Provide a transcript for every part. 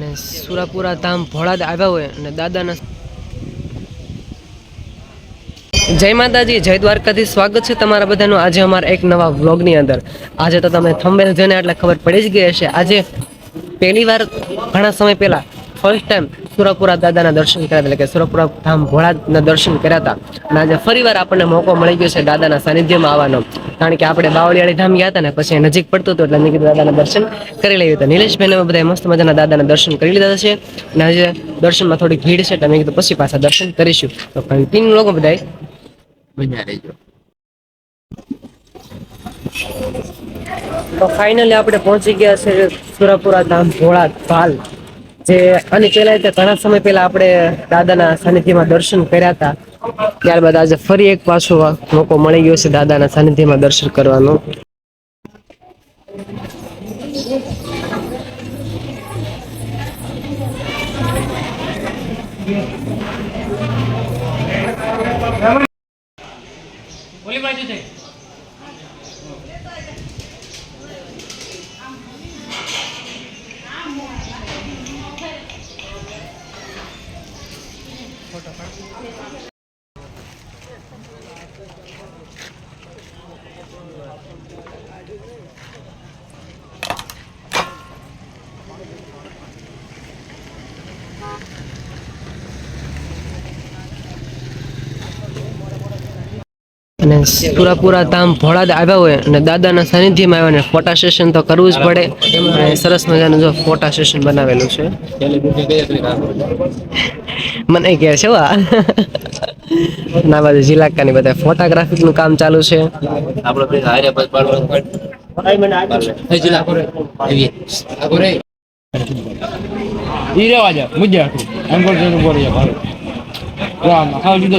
અને સુરાપુરા ધામ ભોળાદ આવ્યા હોય અને દાદાના જય માતાજી, જય દ્વારકાથી સ્વાગત છે તમારા બધાનું આજે અમારા એક નવા વ્લોગની અંદર. આજે તો તમે થંબેલ જોઈને એટલે ખબર પડી જ ગઈ હશે. આજે પહેલી વાર ઘણા સમય પહેલા ફર્સ્ટ ટાઈમ સુરાપુરા દાદાના દર્શન કર્યા એટલે કે સુરાપુરા ધામ ભોળાના દર્શન કર્યા હતા. અને આજે ફરી વાર આપણને મોકો મળી ગયો છે દાદાના સાનિધ્યમાં આવવાનો. કારણ કે આપણે બાવળિયાળી ધામ ગયા હતા ને, પછી નજીક પડતું હતું એટલે મેં કીધું દાદાના દર્શન કરી લઈએ તો નિલેશભાઈને અમે બધા મસ્ત મજાના દાદાના દર્શન કરી લીધા છે. અને હજી દર્શનમાં થોડી ભીડ છે એટલે મેં કીધું પછી પાછા દર્શન કરીશું. તો કન્ટિન્યુ લોકો બધા બન્યા રહેજો. તો ફાઇનલી આપણે પહોંચી ગયા છે સુરપુરા ધામ ભોળા ભાલ જે આની પહેલા રીતે ઘણા સમય પહેલા આપણે દાદાના સાનિધ્યમાં દર્શન કર્યા હતા. ત્યારબાદ આજે ફરી એક પાછો મોકો મળી ગયો છે દાદાના સાનિધ્યમાં દર્શન કરવાનો. ことが。અને સુરાપુરા તામ ભોળાદ આવ્યા હોય અને દાદાના સાનિધ્યમાં આવ્યા ને ફોટા સેશન તો કરવું જ પડે. અને સરસ મજાનું જો ફોટા સેશન બનાવેલું છે. મને કહે છે વા ના બાજુ જિલ્લાકાની બધા ફોટોગ્રાફીનું કામ ચાલુ છે. ઈ રેવા જા મુજે આટલું એમ કરતો તો બોલી જા ભાઈ જો, આમ ખાવ જુદો.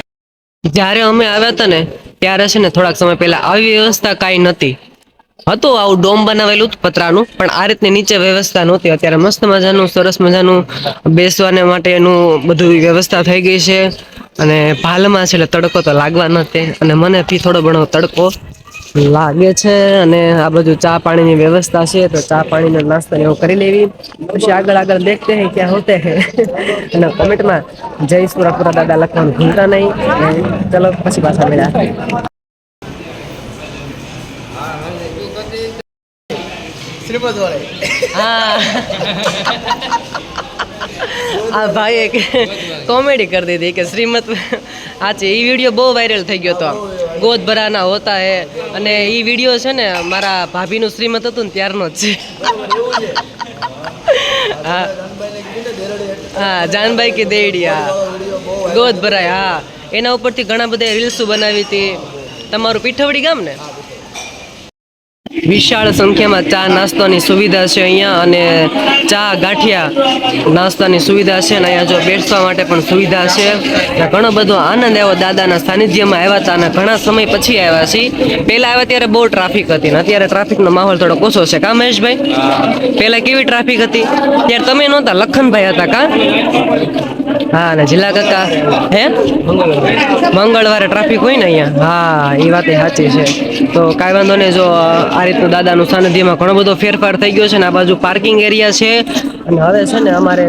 જ્યારે અમે આવ્યા હતા ને, ત્યારે છે ને થોડાક સમય પહેલા આવી વ્યવસ્થા કાંઈ નહોતી. હતું આવું ડોમ બનાવેલું જ પતરાનું, પણ આ રીતની નીચે વ્યવસ્થા નહોતી. અત્યારે મસ્ત મજાનું, સરસ મજાનું બેસવાને માટેનું બધું વ્યવસ્થા થઈ ગઈ છે. અને ભાલમાં છે એટલે તડકો તો લાગવા નથી અને મને થી થોડો ઘણો તડકો લાગે છે અને આ બધું ચા પાણીની વ્યવસ્થા છે તો ચા પાણીનો નાસ્તો એવું કરી લેવી. પછી આગળ આગળ દેખતે હૈ ક્યાં હોતે હૈ. અને કોમેન્ટમાં જય સુરાપુરા દાદા લખવાનું ભૂલતા નહીં. ચલો પછી પાછા મળ્યા. આ ભાઈએ કોમેડી કરી દીધી કે શ્રીમત આ છે એ વીડિયો બહુ વાયરલ થઈ ગયો હતો ગોદ ભરાના હોતા હે. અને એ વીડિયો છે ને મારા ભાભીનું શ્રીમત હતું ને ત્યારનો જ છે. હા. હા, જાનભાઈ કે દેડી હા. ગોદ ભરાય હા. એના ઉપરથી ઘણા બધા રીલ્સો બનાવી હતી. તમારું પીઠવડી ગામ ને? વિશાળ સંખ્યામાં ચા નાસ્તાની સુવિધા છે અહીંયા અને ચા ગાંઠિયા નાસ્તાની સુવિધા છે અને અહીંયા જો બેસવા માટે પણ સુવિધા છે. ઘણો બધો આનંદ આવ્યો. દાદાના સાનિધ્યમાં આવ્યા હતા અને ઘણા સમય પછી આવ્યા છીએ. પહેલા આવ્યા ત્યારે બહુ ટ્રાફિક હતી ને અત્યારે ટ્રાફિકનો માહોલ થોડો ઓછો છે. કા મહેશભાઈ? પહેલાં કેવી ટ્રાફિક હતી? ત્યારે તમે નહોતા, લખનભાઈ હતા કા? હા, અને જિલ્લા કાકા, હે? મંગળવારે ટ્રાફિક હોય ને અહીંયા? હા, એ વાત સાચી છે. તો કાંઈ વાંધો નહીં, જો, આ રીતનું દાદાનું સાનિધ્યમાં ઘણો બધો ફેરફાર થઈ ગયો છે ને આ બાજુ પાર્કિંગ એરિયા છે, અને હવે છે ને અમારે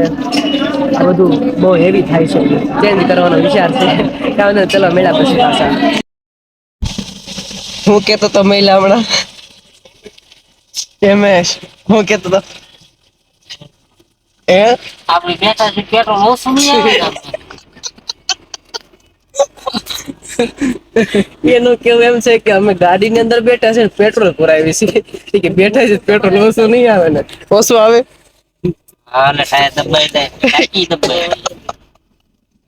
આ બધું બહુ હેવી થાય છે. ચેન્જ કરવાનો વિચાર છે. કાંઈ વાંધો ચલો મેળા પછી પાછા. હું કહેતો તો મહિલા હમણાં. એમ હું કહેતો તો એ આપણી બેઠા છે પેટ્રોલ ઓછું નહીં આવે એનું કેવું એમ છે કે અમે ગાડીની અંદર બેઠા છે ને પેટ્રોલ પુરાવી છીએ ઈ કે બેઠા છે પેટ્રોલ ઓછું નહીં આવે ને ઓછું આવે હા ને ટાયર દબાઈ જાય ટાંકી દબાઈ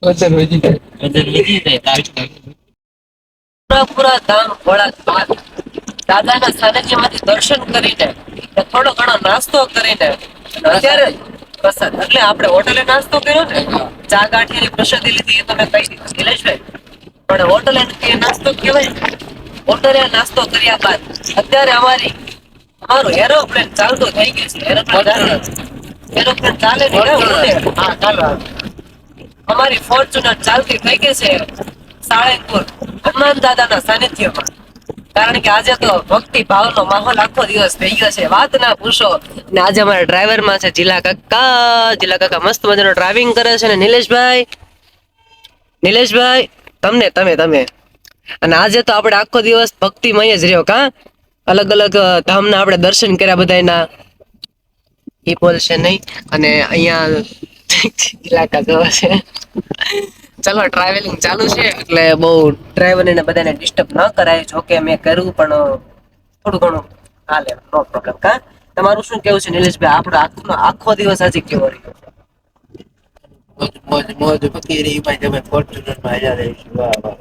વચન વધી જાય વજન લીધી જાય ટાંકી પૂરા પૂરા ધામ ભોળા દાદાના સાનિધ્યમાંથી દર્શન કરીને ને થોડો ઘણો નાસ્તો કરીને અત્યારે પ્રસાદ. એટલે આપણે હોટલે નાસ્તો કર્યો ને ચા ગાંઠિયાની પ્રસાદી લીધી એ તમે કહી દીધું નિલેશભાઈ પણ હોટલે એ નાસ્તો કહેવાય હોટલે નાસ્તો કર્યા બાદ અત્યારે અમારી અમારું એરોપ્લેન ચાલતો થઈ ગયો છે એરોપ્લેન એરોપ્લેન ચાલે. ને હા ચાલો અમારી ફોર્ચ્યુનર ચાલતી થઈ ગઈ છે સાળંગપુર હનુમાન દાદાના સાનિધ્યમાં. કારણ કે આજે તો ભક્તિ ભાવનો માહોલ આખો દિવસ થઈ ગયો છે. વાત ના પૂછો. ને આજે અમારા ડ્રાઈવરમાં છે જીલા કાકા. જિલ્લા કાકા મસ્ત મજાનો ડ્રાઇવિંગ કરે છે ને નિલેશભાઈ. નિલેશભાઈ, તમને, તમે તમે. અને આજે તો આપણે આખો દિવસ ભક્તિમય જ રહ્યો કા? અલગ અલગ ધામના આપણે દર્શન કર્યા બધાયના. એ બોલશે નહીં. અને અહીંયા ઇલાકા જોવે છે. ચલો ટ્રાવેલિંગ ચાલુ છે એટલે બહુ ડ્રાઈવર ને બધાને ડિસ્ટર્બ ન કરાય જો કે મેં કર્યું પણ થોડું ઘણું હાલે નો પ્રોબ્લેમ કા? તમારું શું કેવું છે નિલેશભાઈ? આપણો આખો આખો દિવસ આજે કેવો રહ્યો? મોજ મોજ મોજ ફકીરી માં તમે ફોર્ચ્યુનરમાં હજાર રહીશું. વાહ વાહ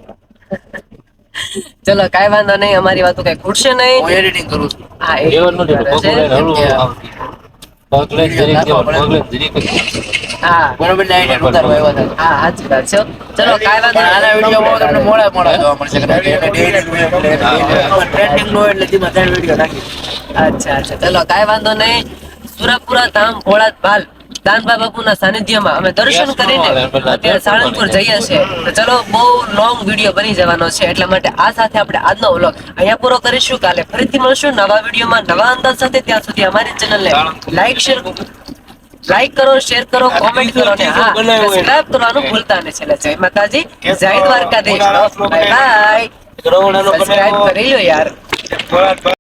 ચલો કાંઈ વાંધો નહીં અમારી વાતો કઈ ખૂટશે નહીં. હું એડિટિંગ કરું છું. હા એ એવું નથી તો કરે છે. પગ લઈને હળવું આવતી. પગ લઈને જરીક પગ લઈને જરીક જ. હા. બરોબર ને ઉતારવા આવ્યા હતા. હા સાચી વાત છે ચલો કાંઈ વાંધો આના વિડીયોમાં તમને મોડા મોડા જોવા મળશે કદાચ. એને daily ટ્રેન્ડિંગ નો એટલે ધીમા ત્રણ વીડિયો નાખી અચ્છા અચ્છા. ચલો કાંઈ વાંધો નહીં. સુરપુરા ધામ ભોળાત ભાલ દાનબા બાપુના સાનિધ્યમાં અમે દર્શન કરીને અત્યારે સાળંગપુર જઈએ છીએ. તો ચલો બહુ લોંગ વીડિયો બની જવાનો છે. એટલા માટે આ સાથે આપણે આજનો વ્લોગ અહીંયા પૂરો કરીશું. કાલે ફરીથી મળશું નવા વિડીયોમાં નવા અંદાજ સાથે. ત્યાં સુધી અમારી ચેનલને લાઈક શેર લાઈક કરો શેર કરો કોમેન્ટ કરો ને હા સબસ્ક્રાઇબ કરવાનું ભૂલતા નહીં છેલ્લે જય માતાજી જય દ્વારકાધીશ. બાય બાય સબસ્ક્રાઇબ કરી લો યાર.